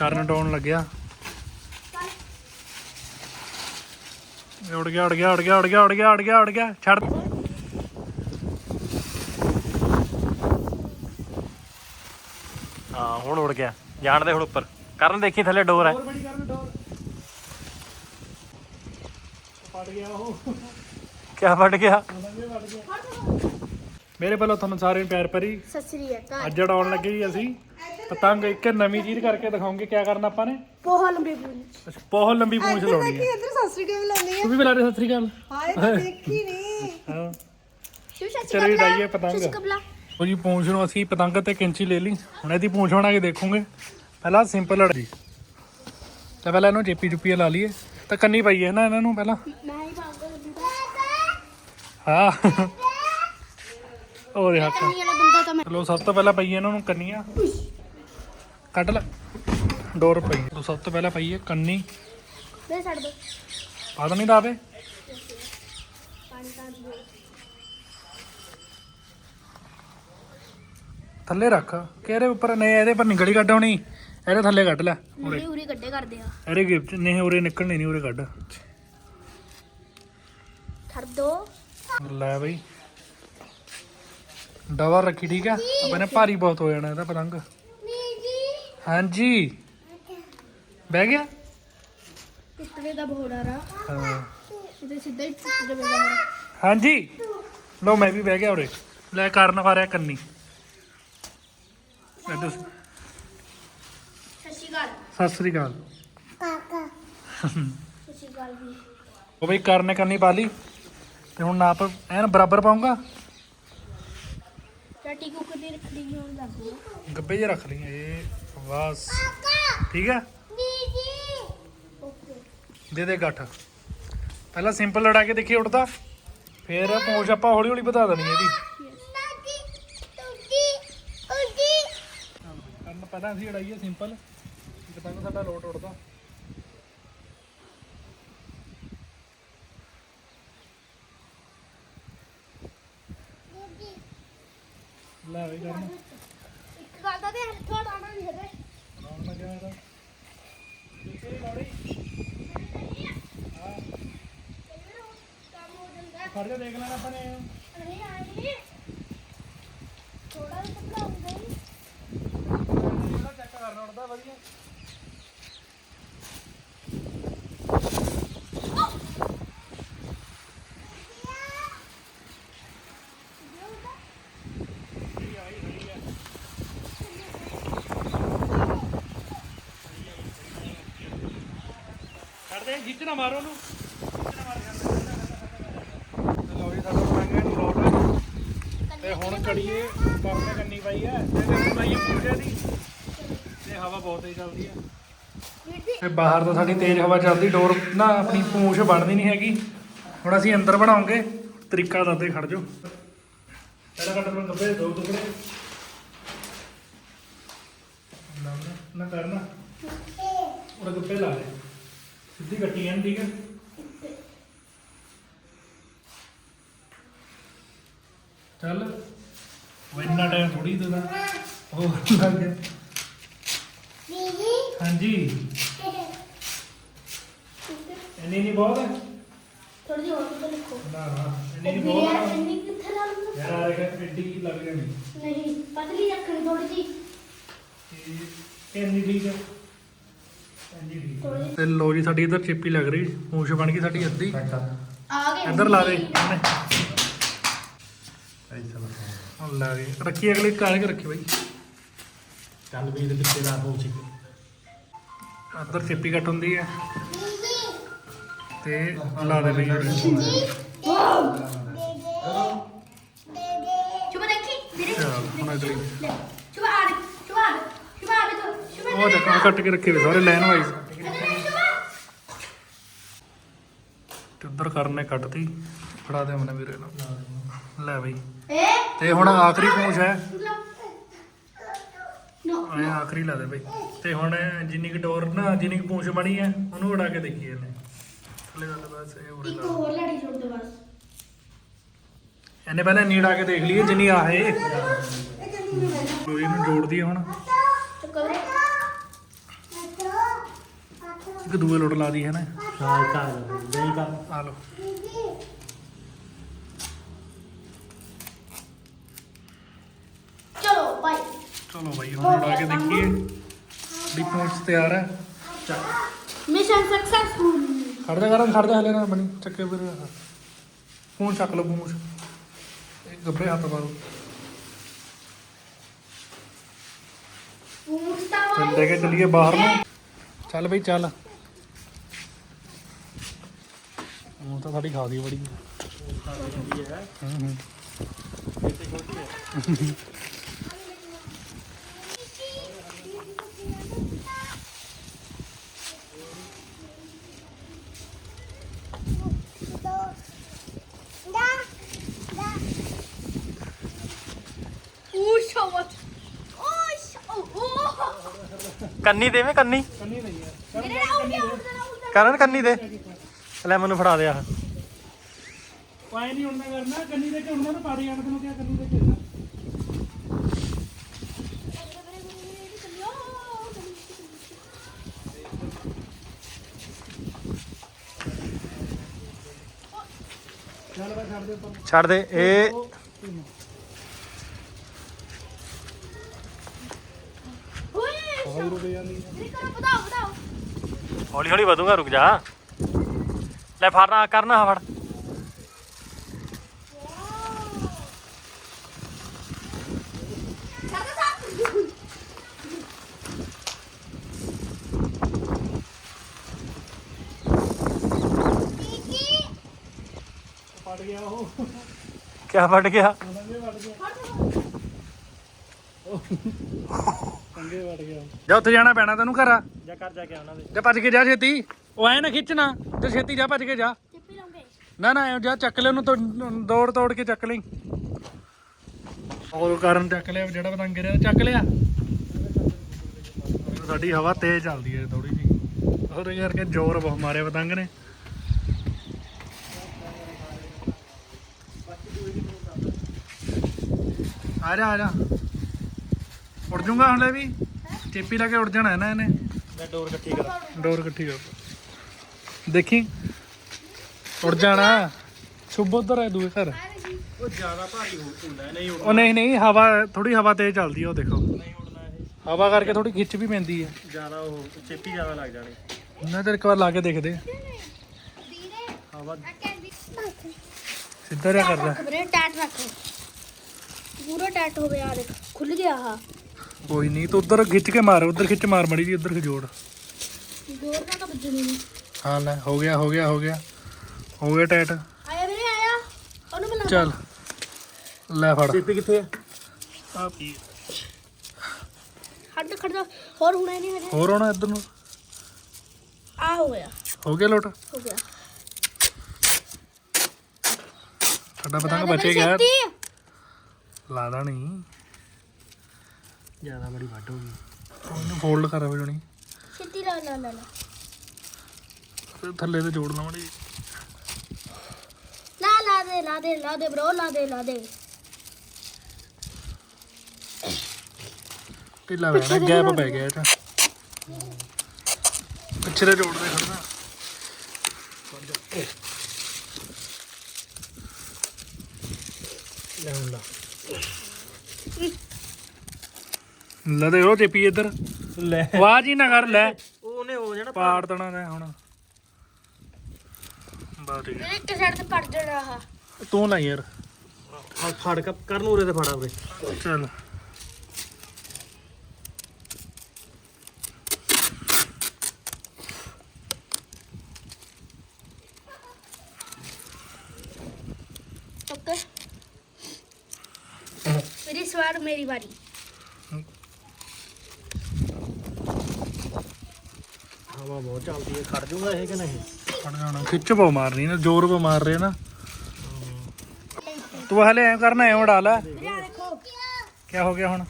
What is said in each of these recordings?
ਕਰਨ ਡਾਉਣ ਲੱਗਿਆ। ਉੜ ਗਿਆ ਉੜ ਗਿਆ ਉੜ ਗਿਆ ਉੜ ਗਿਆ ਉੜ ਗਿਆ ਉੜ ਗਿਆ ਉੜ ਗਿਆ ਛੱਡ। ਹਾਂ ਹੁਣ ਉੜ ਗਿਆ। ਜਾਣ ਦੇ ਹੁਣ ਉੱਪਰ। ਕਰਨ ਦੇਖੀ ਥੱਲੇ ਡੋਰ ਹੈ। ਫਟ ਗਿਆ ਉਹ। ਕਿਆ ਵੱਢ ਗਿਆ। ਮੇਰੇ ਵੱਲੋਂ ਤੁਹਾਨੂੰ ਸਾਰਿਆਂ ਨੂੰ ਪਿਆਰ ਭਰੀ ਸਤਿ ਸ੍ਰੀ ਅਕਾਲ। ਅੱਜ ਉਡਾਉਣ ਲੱਗੇ ਜੀ ਅਸੀਂ ਪਤੰਗ ਇੱਕ ਨਵੀਂ ਚੀਜ਼ ਕਰਕੇ ਦਿਖਾਉਂਗੇ ਕੀ ਕਰਨਾ ਆਪਾਂ ਨੇ? ਬਹੁਤ ਲੰਬੀ ਪੂੰਛ ਅੱਛਾ, ਬਹੁਤ ਲੰਬੀ ਪੂੰਛ ਲਾਉਣੀ ਹੈ। ਇੱਧਰ ਸਤਿ ਸ੍ਰੀ ਅਕਾਲ ਲਾਉਂਦੀ ਤੂੰ ਵੀ ਬੁਲਾ ਦੇ ਸਤਿ ਸ੍ਰੀ ਅਕਾਲ। ਹਾਏ ਤਾਂ ਦੇਖੀ ਨਹੀਂ। ਹਾਂ। ਸ਼ਿਵ ਸਤਿ ਚਲੋ ਜੀ, ਡਾਈਏ ਪਤੰਗ। ਕਬਲਾ ਉਹ ਜੀ ਪੂੰਛ ਨੂੰ ਅਸੀਂ ਪਤੰਗ ਤੇ ਕੈਂਚੀ ਲੈ ਲਈ। ਹੁਣ ਇਹਦੀ ਪੂੰਛ ਬਣਾ ਕੇ ਦੇਖੋਗੇ? ਪਹਿਲਾਂ ਸਿੰਪਲ ਲੜ ਜੀ ਤਾਂ ਪਹਿਲਾਂ ਇਹਨੂੰ ਜੇਪੀ ਜੁਪੀ ਲਾ ਲਈਏ। ਤਾਂ ਕੰਨੀ ਪਾਈਏ ਨਾ ਇਹਨਾਂ ਨੂੰ ਪਹਿਲਾਂ। ਮੈਂ ਹੀ ਪਾਉਂਗਾ। ਹਾਂ। ਉਹ ਦੇ ਹੱਥ ਵਾਲਾ ਬੰਦਾ ਤਾਂ ਮੈਂ ਚਲੋ ਸਭ ਤੋਂ ਪਹਿਲਾਂ ਪਈਏ ਇਹਨਾਂ ਨੂੰ ਕੰਨੀਆਂ। ਕੱਢ ਲੈ। ਡੋਰ ਪਈ। ਤੋ ਸਭ ਤੋਂ ਪਹਿਲਾਂ ਪਈਏ ਕੰਨੀ। ਦੇ ਛੱਡ ਦੋ। ਪਾ ਨਹੀਂ ਦਾਵੇ ਪਾਣੀ ਤਾਂ ਦਿਓ ਥੱਲੇ ਰੱਖ। ਕਿਹੜੇ ਉੱਪਰ ਨਹੀਂ ਇਹਦੇ ਪਰ ਨਿਗੜੀ ਕੱਢ ਇਹਦੇ ਥੱਲੇ ਕੱਢ ਲੈ। ਉਰੇ। ਉਰੇ ਗੱਡੇ ਕਰਦੇ ਆ। ਇਹਦੇ ਗਿਫਟ ਨਹੀਂ ਉਰੇ ਨਿਕਲਣੀ ਨਹੀਂ ਉਰੇ ਕੱਢ। ਛੱਡ ਦੋ। ਲੈ ਬਈ। ਡਬਲ ਰੱਖੀ ਠੀਕ ਆ ਆਪਾਂ ਨੇ ਭਾਰੀ ਬਹੁਤ ਹੋ ਜਾਣਾ ਇਹਦਾ ਪਤੰਗ। ਹਾਂਜੀ। ਬਹਿ ਗਿਆ? ਟੁੱਟਣੇ ਦਾ ਬੋੜਾ ਰਾ। ਹਾਂ। ਇਹਦੇ ਸਿੱਧਾ ਹੀ ਟੁੱਟ ਜਾਵੇਗਾ ਹਾਂਜੀ। ਲੋ ਮੈਂ ਵੀ ਬਹਿ ਗਿਆ ਉਰੇ। ਲੈ ਕਰਨ ਵਾਰਿਆ ਕੰਨੀ। ਲੈ ਦੱਸ। ਸਤਿ ਸ਼੍ਰੀ ਅਕਾਲ। ਅਕਾਲ ਸਤਿ ਸ਼੍ਰੀ ਅਕਾਲ ਜੀ। ਉਹ ਬਈ ਕਰਨ ਨੇ ਕੰਨੀ ਪਾ ਲਈ ਤੇ ਹੁਣ ਨਾਪ ਐਨ ਬਰਾਬਰ ਪਾਉਂਗਾ? ਦੀ ਹੋਣ ਲੱਗ ਗਈ। ਗੱਬੇ ਜੇ ਰੱਖ ਲਈ ਇਹ ਬਸ ਠੀਕ ਆ? ਓਕੇ। ਦੇ ਦੇ ਗੱਠ। ਪਹਿਲਾਂ ਸਿੰਪਲ ਲੜਾ ਕੇ ਦੇਖੀ ਉੱਡਦਾ ਫਿਰ ਪੂੰਛ ਆਪਾਂ ਹੌਲੀ ਹੌਲੀ ਵਧਾ ਦੇਣੀ ਇਹਦੀ। ਕਰਨ ਪਹਿਲਾਂ ਅਸੀਂ ਲੜਾਈਏ ਸਿੰਪਲ ਪਤੰਗ ਸਾਡਾ ਲੋਟ ਉੱਡਦਾ ਲੈ ਵੀ ਕਰਨ। ਇੱਕ ਗੱਲ ਦਾ ਤੇ ਥੋੜਾ ਆਣਾ ਨਹੀਂ ਹੈਗਾ ਆਉਣ ਲੱਗਿਆ ਇਹਦਾ। ਦੇਖੇ ਲੜੀ। ਹਾਂ। ਕੰਮ ਹੋ ਜਾਂਦਾ ਫੜ ਜਾ ਦੇਖ ਲੈਣਾ ਆਪਾਂ ਨੇ। ਨਹੀਂ ਆਈ। ਥੋੜਾ ਜਿਹਾ ਘਬਰਾਉਂਦਾ। ਹੀ ਜਿਹੜਾ ਚੈੱਕ ਕਰਨਾ ਉੱਡਦਾ ਵਧੀਆ ਕਰਦੇ ਖਿੱਚ ਨਾ ਮਾਰੋ ਉਹਨੂੰ। ਖਿੱਚ ਨਾ ਮਾਰ ਕਰਦੇ ਲਓ ਜੀ ਸਾਡਾ ਪਾਂਗੇ ਨੂੰ ਲੋਟ ਤੇ ਹੁਣ ਕੜੀਏ ਕਰਨੇ ਕੰਨੀ ਪਾਈ ਐ ਤੇ ਤੇ ਪਾਈਏ ਪੂਜਾ ਦੀ। ਤੇ ਹਵਾ ਬਹੁਤ ਤੇਜ਼ ਚੱਲਦੀ ਐ ਵੀਰ ਜੀ। ਤੇ ਬਾਹਰ ਤਾਂ ਸਾਡੀ ਤੇਜ਼ ਹਵਾ ਚੱਲਦੀ ਡੋਰ ਨਾ ਆਪਣੀ ਪੂੰਛ ਬਣਦੀ ਨਹੀਂ ਹੈਗੀ। ਹੁਣ ਅਸੀਂ ਅੰਦਰ ਬਣਾਉਂਗੇ ਤਰੀਕਾ ਦੱਸਦੇ ਖੜ ਜਾਓ ਪਹਿਲਾਂ ਕੱਟ ਮੈਂ ਗੱਬੇ ਦੋ ਟੁਕੜੇ ਨਾ ਕਰਨਾ। ਉਹ ਗੱਬੇ ਲਾ ਦੇ। ਸਿੱਧੀ ਕੱਟੀ ਐਨ ਠੀਕ ਹੈ? ਚੱਲ ਉਹ ਇੰਨਾ ਟਾਈਮ ਥੋੜੀ ਦੇਦਾ ਉਹ ਲੱਗ ਗਿਆ? ਹਾਂਜੀ। ਇੰਨੀ ਨਹੀਂ ਬਹੁਤ ਹੈ? ਥੋੜੀ ਹੋਰ ਤੋਂ ਲਿਖੋ ਨਾ ਨਾ ਇੰਨੀ ਨਹੀਂ ਬਹੁਤ ਹੈ। ਇੰਨੀ ਕਿੱਥੇ ਲਾ ਲੂੰ ਯਾਰ ਆ ਰਿਹਾ ਐਡੀ ਕੀ ਲੱਗ ਜਾਣੀ? ਨਹੀਂ ਪਤਲੀ ਰੱਖਣੀ ਥੋੜੀ ਹੈ ਇੰਨੀ ਠੀਕ ਹੈ। ਤੇ ਲੋ ਜੀ ਸਾਡੀ ਇਧਰ ਚਿੱਪੀ ਲੱਗ ਰਹੀ ਪੂੰਛ ਬਣ ਗਈ ਸਾਡੀ ਅੱਧੀ। ਆ ਗਏ। ਇੱਧਰ ਲਾ ਦੇ ਉਹਨੇ ਹੁਣ ਲਾ ਦੇ। ਰੱਖੀ ਅਗਲੇ ਕਾਲੇ ਕੇ ਰੱਖੀ ਬਾਈ। ਚੱਲ ਵੀ ਇਹਦੇ ਪਿੱਛੇ ਦਾ ਹੋ ਸੀ ਅੰਦਰ ਚਿੱਪੀ ਕੱਟ ਹੁੰਦੀ ਹੈ। ਤੇ ਲਾ ਦੇ ਬਈ। ਸ਼ੁਭ ਦੇਖੀ ਵੀਰੇ ਹੁਣ ਅਗਲੀ ਲੈ ਸ਼ੁਭ ਆ ਦੇ ਸ਼ੁਭ ਆ ਦੇ ਸ਼ੁਭ ਆ ਦੇ ਤੋ ਸ਼ੁਭ ਉਹ ਦੇਖੋ ਆਹ ਕੱਟ ਕੇ ਰੱਖੇ ਵੇ ਸਾਰੇ ਲਾਈਨ ਵਾਈਜ਼ ਤੇ ਉਧਰ ਕਰਨੇ ਕੱਟਤੀ। ਫੜਾ ਦੇ ਮਨੇ ਵੀਰੇ ਨੂੰ। ਲੈ ਬਈ। ਤੇ ਹੁਣ ਆਖਰੀ ਪੂੰਛ ਹੈ। ਨੋ। ਐ ਆਖਰੀ ਲਾ ਦੇ ਬਈ। ਤੇ ਹੁਣ ਜਿੰਨੀ ਕੁ ਡੋਰ ਨਾ ਜਿੰਨੀ ਕੁ ਪੂੰਛ ਬਣੀ ਹੈ ਉਹਨੂੰ ਉਡਾ ਕੇ ਦੇਖੀਏ ਇਹਨੇ। ਥੱਲੇ ਗੱਲ ਬਸ ਇਹ ਇੱਕ ਲਾ। ਹੋਰ ਲੜੀ ਦੋ ਬਸ। ਇਹਨੇ ਪਹਿਲਾਂ ਨੀੜ ਕੇ ਦੇਖ ਲਈਏ ਜਿੰਨੀ ਆ ਹੈ। ਲੋ ਇਹਨੂੰ ਜੋੜ ਦਈਏ ਹੁਣ ਚੱਕੋ ਵੀਰੇ ਇੱਕ ਦੂਏ ਲੋਟ ਲਾ ਦੀ ਹੈ ਨਾ? ਹਾਂ ਚੱਲ ਨਹੀਂ ਕਰ ਆ ਲਓ। ਚਲੋ ਬਾਈ ਚਲੋ ਬਾਈ ਹੁਣ ਉਡਾ ਕੇ ਦੇਖੀਏ ਡੀ ਪਹੁੰਚ ਤਿਆਰ ਹੈ। ਮਿਸ਼ਨ ਸਕਸੈਸਫੁਲ ਖੜ ਜਾ ਕਰਨ ਖੜ ਜਾ ਹਲੇ ਨਾ ਬਣੀ ਚੱਕੇ ਵੀਰੇ। ਫੋਨ ਚੱਕ ਲਓ ਪੂੰਛ ਇਹ ਗੱਬੇ ਹੱਥ ਮਾਰੋ। ਪੂਛਤਾ ਚੱਲ ਲੈ ਕੇ ਚੱਲੀਏ ਬਾਹਰ ਨੂੰ। ਚੱਲ ਬਈ ਚੱਲ। ਉਹ ਤਾਂ ਸਾਡੀ ਖਾਦੀ ਬੜੀ। ਹੂੰ ਹੂੰ. ਕੰਨੀ ਦੇਵੇਂ ਕੰਨੀ। ਕੰਨੀ ਨਹੀਂ ਹੈ ਕਰਨ ਕੰਨੀ ਦੇ। ਲੈ ਮੈਨੂੰ ਫੜਾ ਦੇ ਆ। ਪਾਏ ਨਹੀਂ ਉੜਨਾ ਕਰਨਾ ਕੰਨੀ ਦੇ ਕੇ ਉੜਨਾ ਨਾ ਪਾੜੀ ਆਣ ਤੈਨੂੰ ਕਿਹਾ ਕੰਨੀ ਦੇ ਕੇ ਛੱਡ ਦੇ ਉੱਪਰ। ਛੱਡ ਦੇ ਇਹ ਹੌਲੀ ਹੌਲੀ ਵਧੂਗਾ ਰੁਕ ਜਾ। ਲੈ ਫੜਨਾ ਕਰਨਾ ਫੜ। ਫਟ ਗਿਆ? ਉਹ ਫੜ ਗਿਆ। ਵੜ ਜਾ ਉੱਥੇ ਜਾਣਾ ਪੈਣਾ ਤੈਨੂੰ ਘਰ। ਆ ਜਾ ਕਰ ਜਾ ਕੇ ਦੇ ਜਾ ਭੱਜ ਕੇ ਜਾ ਛੇਤੀ। ਉਹ ਐ ਨਾ ਖਿੱਚਣਾ ਤੇ ਛੇਤੀ ਜਾ ਭੱਜ ਕੇ ਜਾ। ਚਿੱਪੀ ਲਾਉਂਗੇ। ਨਾ ਨਾ ਐਂ ਜਾ ਚੱਕ ਲੈ ਉਹਨੂੰ ਤੋੜ- ਦੌੜ ਤੋੜ ਕੇ ਚੱਕ ਲਈ। ਹੋਰ ਕਾਰਨ ਚੱਕ ਲਿਆ ਜਿਹੜਾ ਪਤੰਗ ਗਿਰਿਆ ਚੱਕ ਲਿਆ। ਸਾਡੀ ਹਵਾ ਤੇਜ਼ ਚੱਲਦੀ ਹੈ ਥੋੜੀ ਜੀ ਉਹਦੇ ਕਰਕੇ ਜ਼ੋਰ ਬਹੁਤ ਮਾਰਿਆ ਪਤੰਗ ਨੇ। ਆ ਜਾ ਆ ਜਾ। ਉੜ ਜੂਗਾ ਹਲੇ ਵੀ? ਚੇਪੀ ਲਾ ਕੇ ਉੜ ਜਾਣਾ ਹੈ ਨਾ। ਇਹਨੇ ਲੈ ਡੋਰ ਇਕੱਠੀ ਕਰ। ਡੋਰ ਇਕੱਠੀ ਕਰ। ਦੇਖੀ? ਉੜ ਜਾਣਾ। ਸੁਬ ਉਧਰ ਹੈ ਦੂਏ ਘਰ। ਉਹ ਜ਼ਿਆਦਾ ਭਾਰੀ ਹੋ ਹੁੰਦਾ ਨਹੀਂ ਉਹ ਨਹੀਂ ਨਹੀਂ ਹਵਾ ਥੋੜੀ ਹਵਾ ਤੇਜ਼ ਚੱਲਦੀ ਹੈ ਉਹ ਦੇਖੋ। ਨਹੀਂ ਉੜਨਾ ਇਹ। ਹਵਾ ਕਰਕੇ ਥੋੜੀ ਖਿੱਚ ਵੀ ਪੈਂਦੀ ਹੈ ਜ਼ਿਆਦਾ ਉਹ ਚੇਪੀ ਜ਼ਿਆਦਾ ਲੱਗ ਜਾਣੀ। ਨਾ ਤੇ ਇੱਕ ਵਾਰ ਲਾ ਕੇ ਦੇਖਦੇ। ਹਾਂ। ਵੀਰੇ ਹਵਾ ਆ ਕੈਂਡੀ ਸਿੱਧਾ ਜਿਹਾ ਕਰਦਾ। ਵੀਰੇ ਟੈਟ ਰੱਖ। ਪੂਰਾ ਟੈਟ ਹੋ ਗਿਆ ਦੇਖ ਖੁੱਲ ਗਿਆ ਆ ਕੋਈ ਨਹੀਂ ਤੂੰ ਉਧਰ ਖਿੱਚ ਕੇ ਮਾਰ ਉਧਰ ਖਿੱਚ ਮਾਰ ਮੜੀ ਜੀ ਉਧਰ ਖਜੋੜ। ਜ਼ੋਰ ਨਾਲ ਤਾਂ ਵੱਜਣੀ ਨਹੀਂ ਹਾਂ ਲੈ ਹੋ ਗਿਆ ਹੋ ਗਿਆ ਹੋ ਗਿਆ। ਹੋ ਗਿਆ ਟੈਟ। ਆਇਆ ਵੀਰੇ ਆਇਆ। ਉਹਨੂੰ ਬੁਲਾ ਚੱਲ। ਲੈ ਫੜ। ਚੇਪੀ ਕਿੱਥੇ ਆ? ਆ। ਪੀ ਹੱਡ ਖੜਦਾ ਹੋਰ ਹੁਣੇ ਨਹੀਂ ਹਜੇ। ਹੋਰ ਆਉਣਾ ਇੱਧਰ ਨੂੰ? ਆ ਹੋ ਗਿਆ। ਹੋ ਗਿਆ ਲੋਟ? ਹੋ ਗਿਆ। ਸਾਡਾ ਪਤੰਗ ਬਚੇ ਗਿਆ। ਛੇਤੀ। ਲਾਦਾ ਨਹੀਂ। ਜ਼ਿਆਦਾ ਬੜੀ ਵੱਡ ਹੋ ਗਈ। ਉਹਨੂੰ ਫੋਲਡ ਕਰ ਜਣੀ ਛੇਤੀ ਲਾ ਲਾ ਲਾ ਲਾ। ਥੱਲੇ ਤੇ ਜੋੜ ਲਾਉਣੀ ਲਾ ਲਾ ਦੇ ਲਾ ਦੇ ਲਾ ਦੇ ਬ్రో ਲਾ ਦੇ ਲਾ ਦੇ। ਢਿੱਲਾ ਪੈ ਗਿਆ ਗੈਪ ਪੈ ਗਿਆ ਇਹ ਤਾਂ। ਪਿੱਛੇ ਤੇ ਜੋੜ ਦੇ ਖੜਨਾ ਲੈ ਹੁਣ ਲਾ ਲੈ ਦੇ ਉਹ ਚੇਪੀ ਇੱਧਰ। ਲੈ। ਆਵਾਜ਼ ਹੀ ਨਾ ਕਰ ਲੈ। ਉਹਨੇ ਹੋ ਜਾਣਾ ਪਾੜ ਦੇਣਾ ਨੇ ਹੁਣ। ਹੈ ਇੱਕ ਸਾਈਡ ਤੇ ਪੜ ਜਾਣਾ ਆ ਤੂੰ ਨਾ ਯਾਰ। ਆ ਫੜ ਕੇ ਕਰਨ ਉਰੇ ਤੇ ਫੜਾ ਉਰੇ। ਚੱਲ। ਓਕੇ ਫਿਰ ਇਸ ਵਾਰ ਮੇਰੀ ਵਾਰੀ। ਹਵਾ ਬਹੁਤ ਚੱਲਦੀ ਹੈ ਖੜ ਜੂਗਾ ਇਹ ਕਿ ਨਹੀਂ? ਫੜ ਜਾਣਾ ਖਿੱਚ ਪਾ ਮਾਰਨੀ ਨਾ ਜ਼ੋਰ ਪਾ ਮਾਰ ਰਹੇ ਨਾ। ਤੂੰ ਹਲੇ ਐ ਕਰਨਾ ਐ ਉਡਾ ਲੈ। ਕੀ ਹੋ ਗਿਆ ਹੁਣ?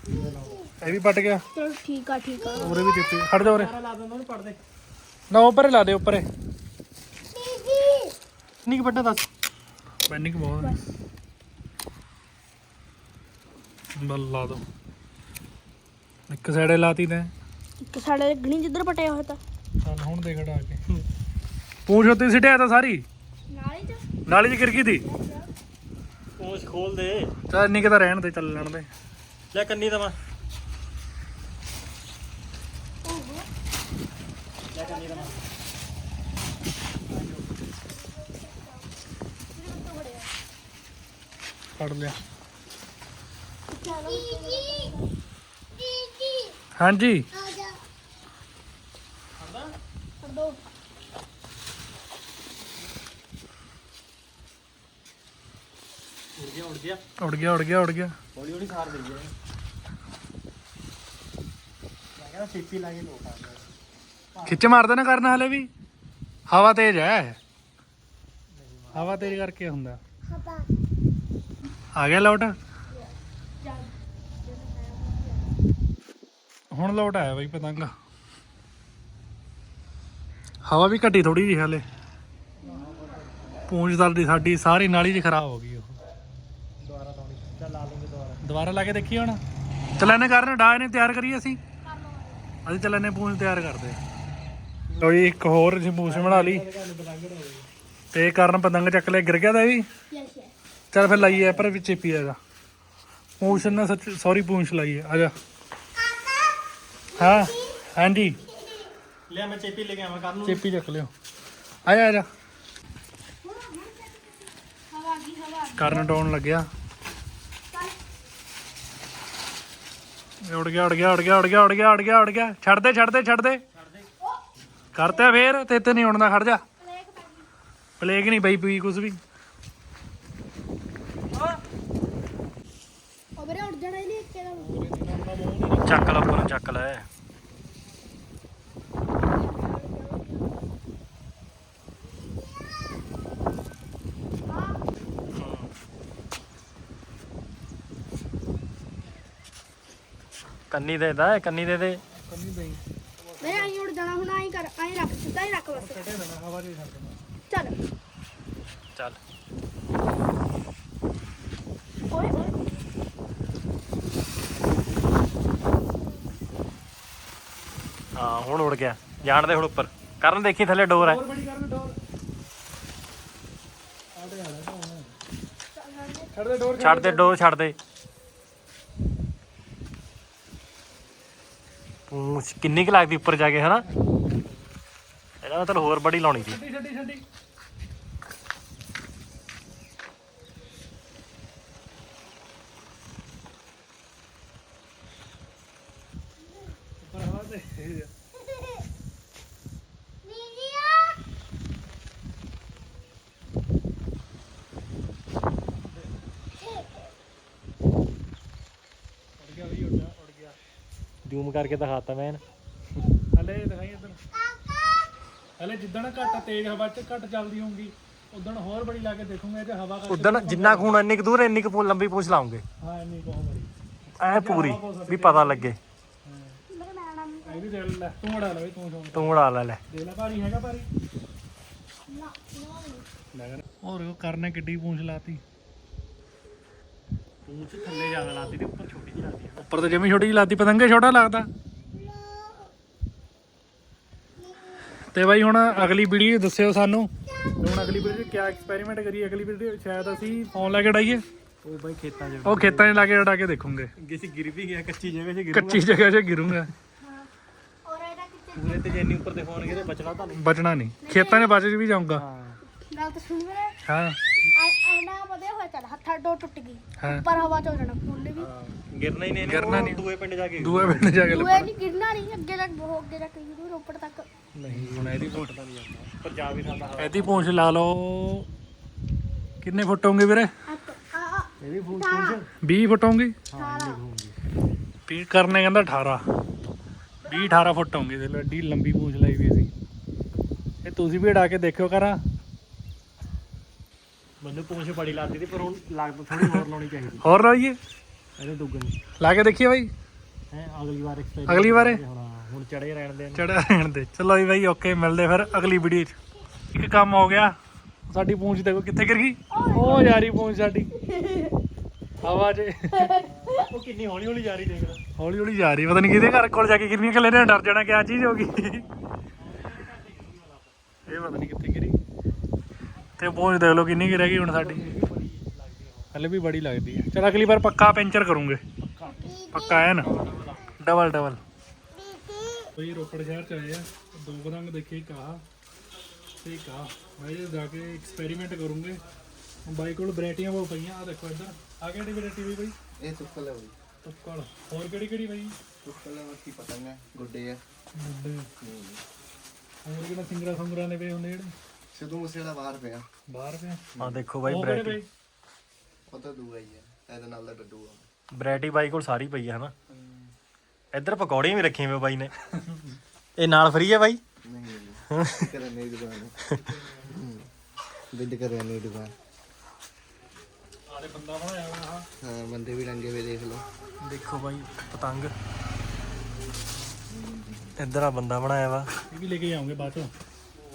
ਇਹ ਵੀ ਪਟ ਗਿਆ। ਚਲ ਠੀਕ ਆ ਠੀਕ ਆ। ਉਰੇ ਵੀ ਚੇਪੀ ਖੜ ਜਾ ਉਰੇ। ਨਾ ਉੱਪਰ ਲਾ ਦੇ ਉੱਪਰ ਨਹੀਂ ਕਿ ਵੱਡਾ ਦੱਸ। ਪੈਨਿਕ ਬਹੁਤ ਹੈ ਬਲ ਲਾ ਦੋ। ਇੱਕ ਸਾਈਡੇ ਲਾਤੀ ਤੈਂ। ਇੱਕ ਸਾਡੇ ਗਣੀ ਜਿੱਧਰ ਪਟਿਆ ਹੋਇਆ ਤਾਂ। ਚੱਲ ਹੁਣ ਦੇਖ ਡਾ ਕੇ। ਪੂੰਛ ਉੱਤੇ ਸਿੱਟਿਆ ਤਾਂ ਸਾਰੀ? ਨਾਲੇ ਚ? ਨਾਲੀ 'ਚ ਗਿਰ ਗਈ ਤੀ? ਪੂੰਛ ਖੋਲ ਦੇ। ਚੱਲ ਇੰਨੀ ਕਿਤਾ ਰਹਿਣ ਦੇ ਚੱਲ ਲੈਣ ਦੇ। ਲੈ ਕੰਨੀ ਦਵਾ ਓਹੋ ਲੈ ਕੰਨੀ ਦਵਾ ਫੜ ਲਿਆ। ਚਲੋ। ਹਾਂਜੀ ਆ ਜਾ ਦੋ ਉੜ ਗਿਆ। ਉੜ ਗਿਆ ਉੜ ਗਿਆ ਉੜ ਗਿਆ। ਹੌਲੀ ਹੌਲੀ ਸਾਰ ਦੇਈਏ ਮੈਂ ਕਹਿੰਦਾ ਛੇਤੀ ਲਾ ਕੇ ਲੋਟ ਆ ਗਿਆ ਖਿੱਚ ਮਾਰਦੇ ਨਾ ਕਰਨ ਹਲੇ ਵੀ। ਹਵਾ ਤੇਜ਼ ਹੈ ਹਵਾ ਤੇਜ਼ ਕਰਕੇ ਹੁੰਦਾ। ਆ ਗਿਆ ਲੋਟ? ਜਾ ਹੁਣ ਲੋਟ ਆਇਆ ਬਈ ਪਤੰਗ। ਹਵਾ ਵੀ ਘਟੀ ਥੋੜੀ ਜਿਹੀ ਹਲੇ। ਪੂੰਛਦਾਰ ਦੀ ਸਾਡੀ ਸਾਰੀ ਨਾਲੀ 'ਚ ਖਰਾਬ ਹੋ ਗਈ ਉਹ ਦੁਬਾਰਾ ਲਾਉਣੀ ਚੱਲ ਲਾ ਲੂੰਗੇ ਦੁਬਾਰਾ ਲਾ ਕੇ ਦੇਖੀ ਹੁਣ। ਚੱਲ ਇਹਨੇ ਕਰਨ ਡਾ ਇਹਨੇ ਤਿਆਰ ਕਰੀਏ ਅਸੀਂ। ਅਸੀਂ ਚੱਲ ਇਹਨੇ ਪੂੰਛ ਤਿਆਰ ਕਰਦੇ ਲੋ ਜੀ ਇੱਕ ਹੋਰ ਪੂੰਛ ਬਣਾ ਲਈ। ਤੇ ਇਹ ਕਰਨ ਪਤੰਗ ਚੱਕ ਲਿਆ ਗਿਰ ਗਿਆ ਇਹ ਵੀ? ਚੱਲ ਫਿਰ ਲਾਈਏ ਪਰ ਵਿੱਚ ਚੇਪੀ ਇਹਦਾ ਪੂੰਛ ਨਾ ਸੱਚ ਸੌਰੀ ਪੂੰਛ ਲਾਈਏ ਆ। ਜਾ। ਹਾਂ ਹਾਂਜੀ। ਲਿਆ ਮੈਂ ਚੇਪੀ ਲੈ ਕੇ ਆਵਾਂ ਕਰਨ ਨੂੰ। ਚੇਪੀ ਚੱਕ ਲਿਓ। ਆ ਜਾ ਆ ਜਾ। ਹਵਾ ਕੀ ਹਵਾ। ਕਰਨ ਡਾਉਣ ਲੱਗਿਆ। ਉੜ ਗਿਆ ਉੜ ਗਿਆ ਉੜ ਗਿਆ ਉੜ ਗਿਆ ਉੜ ਗਿਆ ਉੜ ਗਿਆ ਉੜ ਗਿਆ। ਛੱਡ ਦੇ ਛੱਡ ਦੇ ਛੱਡ ਦੇ। ਕਰਤੇ ਫੇਰ ਤੇ ਤੇ ਨਹੀਂ ਉੜਨਾ ਖੜ ਜਾ। ਪਲੇਗ ਨਹੀਂ ਬਈ ਪਈ ਕੁਝ ਵੀ। ਉਹ ਵੀਰੇ ਉੱਡ ਜਾਣਾ ਹੀ ਨਹੀਂ ਇੱਕੇ ਦਾ ਚੱਕ ਲੈ ਉੱਪਰ ਚੱਕ ਲੈ। ਕੰਨੀ ਦੇ ਦਾ ਕੰਨੀ ਦੇ ਦੇ। ਮੇਰੇ ਆਈ ਉੱਡ ਜਾਣਾ ਹੁਣ ਆਈ ਕਰ ਆਈ ਰੱਖ ਸਿੱਧਾ ਹੀ ਰੱਖ ਬਸ। ਹਵਾ ਦੇ ਛੱਡ ਦੇਣਾ। ਚੱਲ। ਚੱਲ। ਓਏ ਓਏ। ਹਾਂ ਹੁਣ ਉੜ ਗਿਆ। ਜਾਣ ਦੇ ਹੁਣ ਉੱਪਰ। ਕਰਨ ਦੇਖੀ ਥੱਲੇ ਡੋਰ ਹੈ। ਹੋਰ ਬੜੀ ਕਰਨ ਡੋਰ। ਛੱਡ ਦੇ। ਡੋਰ ਛੱਡ ਦੇ ਡੋਰ ਛੱਡ ਦੇ ਪੂੰਛ ਕਿੰਨੀ ਕੁ ਲੱਗਦੀ ਉੱਪਰ ਜਾ ਕੇ, ਹਨਾ? ਇਹਦਾ ਮਤਲਬ ਹੋਰ ਬੜੀ ਲਾਉਣੀ ਸੀ। ਛੱਡੀ ਛੱਡੀ ਛੱਡੀ। ਉੱਪਰ ਹਵਾ ਤੇ ਉੜ ਗਿਆ ਵੀ ਉੜ ਗਿਆ ਉੜ ਗਿਆ ਜ਼ੂਮ ਕਰਕੇ ਦਿਖਾਤਾ ਮੈਂ। ਹਲੇ ਦਿਖਾਈ ਇੱਧਰ। ਹਲੇ ਜਿੱਦਣ ਘੱਟ ਤੇਜ਼ ਹਵਾ ਚ ਘੱਟ ਚੱਲਦੀ ਹੋਊਗੀ ਉਦੋਂ ਹੋਰ ਬੜੀ ਲਾ ਕੇ ਦੇਖੂਗੇ ਜੇ ਹਵਾ ਕਰਕੇ ਉਦੋਂ ਜਿੰਨਾ ਖੂਨ ਇੰਨੀ ਕੁ ਦੂਰ ਇੰਨੀ ਕੁ ਪੂ- ਲੰਬੀ ਪੂੰਛ ਲਾਉਂਗੇ। ਹਾਂ ਇੰਨੀ ਬਹੁਤ ਬੜੀ। ਐ ਪੂਰੀ ਵੀ ਪਤਾ ਲੱਗੇ। ਮੇਰੇ ਮੈਡਮ ਇਹ ਵੀ ਦੇਖ ਲੈ ਤੂੰ ਉਡਾ ਲੈ ਤੂੰ ਤੂੰ ਉਡਾ ਲੈ ਲੈ। ਦੇਖ ਲੈ ਭਾਰੀ ਹੈਗਾ ਭਾਰੀ? ਨਾ ਨਾ। ਹੋਰ ਉਹ ਕਰਨੇ ਕਿੱਡੀ ਪੂੰਛ ਲਾਤੀ। ਪੂੰਛ ਥੱਲੇ ਜ਼ਿਆਦਾ ਲਾਤੀ ਤੇ ਉੱਪਰ ਛੋਟੀ ਜਿਹੀ ਲਾਤੀ ਉੱਪਰ ਤੇ ਜਮੀ ਛੋਟੀ ਜਿਹੀ ਲਾਤੀ ਪਤੰਗੇ ਛੋਟਾ ਲੱਗਦਾ। ਤੇ ਬਾਈ ਹੁਣ ਅਗਲੀ ਵੀਡੀਓ ਦੱਸਿਓ ਸਾਨੂੰ। ਹੁਣ ਅਗਲੀ ਵੀਡੀਓ 'ਚ ਕਿਆ ਐਕਸਪੈਰੀਮੈਂਟ ਕਰੀਏ? ਅਗਲੀ ਵੀਡੀਓ ਸ਼ਾਇਦ ਅਸੀਂ ਫੋਨ ਲੈ ਕੇ ਉਡਾਈਏ। ਉਹ ਬਾਈ ਖੇਤਾਂ 'ਚ। ਉਹ ਖੇਤਾਂ 'ਚ ਲਾ ਕੇ ਉਡਾ ਕੇ ਦੇਖੂਗੇ। ਕਿਸੇ ਗਿਰ ਵੀ ਗਿਆ ਕੱਚੀ ਜਗ੍ਹਾ 'ਚ ਗਿਰ ਕੱਚੀ ਜਗ੍ਹਾ 'ਚ ਗਿਰੂਗਾ। ਔਰ ਇਹਦਾ ਕਿਤੇ ਪੂਰੇ ਤੇ ਜੇ ਇੰਨੀ ਉੱਪਰ ਤੇ ਹੋਣਗੇ ਤੇ ਬਚਣਾ ਤਾਂ ਨਹੀਂ। ਬਚਣਾ ਨਹੀਂ। ਖੇਤਾਂ 'ਚ ਬਚ ਵੀ ਜਾਊਗਾ। ਹਾਂ। ਗੱਲ ਤਾਂ ਸੁਣ ਵੀਰੇ ਹਾਂ। ਐਨਾ ਵਧਿਆ ਹੋਇਆ ਚੱਲ ਹੱਥਾਂ ਡੋ ਟੁੱਟ ਗਈ। ਹਾਂ। ਪਰ ਹਵਾ ਚ ਹੋ ਜਾਣਾ ਫੁੱਲ ਵੀ। ਗਿਰਨਾ ਹੀ ਨਹੀਂ ਇਹਨੇ, ਗਿਰਨਾ ਉਹ ਨਹੀਂ। ਦੂਏ ਪਿੰਡ ਜਾ ਕੇ। ਦੂਏ ਪਿੰਡ ਜਾ ਕੇ ਦੂਏ ਨਹੀਂ ਗਿਰਨਾ ਨਹੀਂ ਅੱਗੇ ਤੱਕ ਬਹੁਤ ਅੱਗੇ ਤੱਕ ਜਰੂਰ ਰੋਪੜ ਤੱਕ। ਨਹੀਂ ਹੁਣ ਇਹਦੀ ਘੁੱਟ ਤਾਂ ਨਹੀਂ ਜਾਂਦਾ ਪਰ ਜਾ ਵੀ ਸਕਦਾ। ਹਵਾ ਇਹਦੀ ਪੂੰਛ ਲਾ ਲਓ। ਕਿੰਨੇ ਫੁੱਟ ਹੋਣਗੇ ਵੀਰੇ? ਹੱਥ ਆ ਆ ਇਹ ਵੀ ਫੂਲ 20 ਫੁੱਟ ਹੋਣਗੇ ਸਾਰਾ ਪੀ ਕਰਨੇ ਕਹਿੰਦਾ 18 20 18 ਫੁੱਟ ਹੋਣਗੇ ਤੇ ਲੱਡੀ ਲੰਬੀ ਪੂੰਛ ਲਈ ਵੀ ਅਸੀਂ। ਇਹ ਤੁਸੀਂ ਵੀ ਉਡਾ ਕੇ ਦੇਖਿਓ ਕਰਾਂ ਮੈਨੂੰ ਪੂੰਛ ਬੜੀ ਲਾਤੀ ਤੇ ਪਰ ਹੁਣ ਲੱਗਦਾ ਥੋੜੀ ਹੋਰ ਲਾਉਣੀ ਚਾਹੀਦੀ। ਹੋਰ ਲਾਈਏ? ਇਹਦੇ ਦੁੱਗਣੀ। ਲਾ ਕੇ ਦੇਖੀਏ ਬਾਈ। ਹੈ ਅਗਲੀ ਵਾਰ ਐਕਸਪੈਰੀਮੈਂਟ ਅਗਲੀ ਵਾਰੇ? ਹੁਣ ਚੜੇ ਰਹਿਣ ਦੇ ਚੜਾ ਰਹਿਣ ਦੇ। ਚਲੋ ਜੀ ਬਾਈ ਓਕੇ ਮਿਲਦੇ ਫਿਰ ਅਗਲੀ ਵੀਡੀਓ 'ਚ। ਇੱਕ ਕੰਮ ਹੋ ਗਿਆ। ਸਾਡੀ ਪੂੰਛ ਦੇਖੋ ਕਿੱਥੇ ਗਿਰ ਗਈ। ਉਹ ਯਾਰੀ ਪੂੰਛ ਸਾਡੀ। ਹਵਾ 'ਚ। ਉਹ ਕਿੰਨੀ ਹੌਲੀ ਹੌਲੀ ਜਾ ਰਹੀ ਦੇਖ ਲੈ ਹੌਲੀ ਹੌਲੀ ਜਾ ਰਹੀ ਪਤਾ ਨਹੀਂ ਕਿਹਦੇ ਘਰ ਕੋਲ ਜਾ ਕੇ ਗਿਰਨੀ ਖਲੇ ਨੇ ਡਰ ਜਾਣਾ ਕਿ ਆ ਚੀਜ਼ ਹੋ ਗਈ। ਇਹ ਪਤਾ ਨਹੀਂ ਕਿੱਥੇ ਗਿਰੀ। ਤੇ ਪਹੁੰਚ ਦੇਖ ਲਓ ਕਿੰਨੀ ਕੀ ਰਹਿ ਗਈ ਹੁਣ ਸਾਡੀ। ਹਲੇ ਵੀ ਬੜੀ ਲੱਗਦੀ ਹੈ। ਚਲ ਅਗਲੀ ਵਾਰ ਪੱਕਾ ਪੈਂਚਰ ਕਰੂੰਗੇ। ਪੱਕਾ ਹੈ ਨਾ? Double double. ਬਈ ਰੋਪੜ ਸ਼ਹਿਰ ਚ ਆਏ ਆ। ਦੋ ਕੁ ਰੰਗ ਦੇਖੇ ਇੱਕ ਆਹ ਤੇ ਇੱਕ ਆਹ। ਮੈਂ ਇਹ ਜਾ ਕੇ ਐਕਸਪੈਰੀਮੈਂਟ ਕਰੂੰਗੇ। ਹੁਣ ਬਾਈ ਕੋਲ ਵੈਰਾਈਟੀਆਂ ਬਹੁਤ ਪਈਆਂ ਆ ਦੇਖੋ ਇੱਧਰ। ਆ ਕਿਹੜੀ ਵੈਰਾਈਟੀ ਬਈ? ਬਈ ਇਹ ਤੁੱਕਲ ਹੈ ਬਈ। ਟੱਕਲ ਹੋਰ ਕਿਹੜੀ ਕਿਹੜੀ ਬਈ? ਤੁੱਕਲ ਹੈ ਮੱਕੀ ਪਤੰਗ ਹੈ ਗੁੱਡੇ ਹੈ। ਮੁੰਡੇ ਹੋਰ ਕਿਹੜਾ ਸਿੰਗਰਾ ਸੰਗਰਾ ਨੇ ਪਏ ਹੁੰਦੇ ਜਿਹੜੇ? ਸਿੱਧੂ ਮੂਸੇ ਦਾ ਬਾਹਰ ਪਿਆ। ਬਾਹਰ ਪਏ ਆ ਦੇਖੋ ਬਾਈ ਬਈ? ਉਹ ਤਾਂ ਦੂਆ ਹੀ ਹੈ ਇਹਦੇ ਨਾਲ ਦਾ ਡੱਡੂ ਆ। ਵੈਰਾਈਟੀ ਬਾਈ ਕੋਲ ਸਾਰੀ ਪਈ ਹੈ ਹਨਾ। ਇੱਧਰ ਪਕੌੜੀਆਂ ਵੀ ਰੱਖੀਆਂ ਵੇ ਬਾਈ ਨੇ। ਇਹ ਨਾਲ ਫਰੀ ਹੈ ਬਾਈ? ਨਹੀਂ ਨਹੀਂ ਕਰੇ ਨਹੀਂ ਦੁਕਾਨ। ਬਿੰਦ ਕਰੇ ਨਹੀਂ ਦੁਕਾਨ। ਆਲੇ ਬੰਦਾ ਬਣਾਇਆ ਹੋਇਆ ਹਾਂ ਬੰਦੇ ਵੀ ਰੰਗੇ ਵੇ ਦੇਖ ਲਓ। ਦੇਖੋ ਬਾਈ ਪਤੰਗ। ਇੱਧਰ ਆ ਬੰਦਾ ਬਣਾਇਆ ਵਾ। ਇਹ ਵੀ ਲੈ ਕੇ ਆਉਂਗੇ ਬਾਅਦ ਚੋਂ?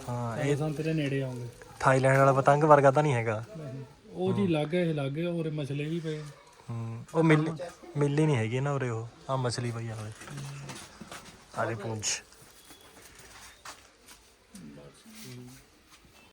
ਹਾਂ ਇਹ ਸੰਤ ਦੇ ਨੇੜੇ ਆਉਂਗੇ। ਥਾਈਲੈਂਡ ਵਾਲਾ ਪਤੰਗ ਵਰਗਾ ਤਾਂ ਨਹੀਂ ਹੈਗਾ। ਉਹ ਜੀ ਲੱਗ ਇਹ ਲੱਗ ਹੋਰ ਮਸਲੇ ਵੀ ਪਏ। ਹੂੰ ਉਹ ਮਿਲ ਮਿਲੀ ਨਹੀਂ ਹੈਗੀ ਨਾ ਉਰੇ ਉਹ। ਆ ਮਛਲੀ ਪਈ ਆ ਉਰੇ ਆਲੇ ਪੂੰਛ।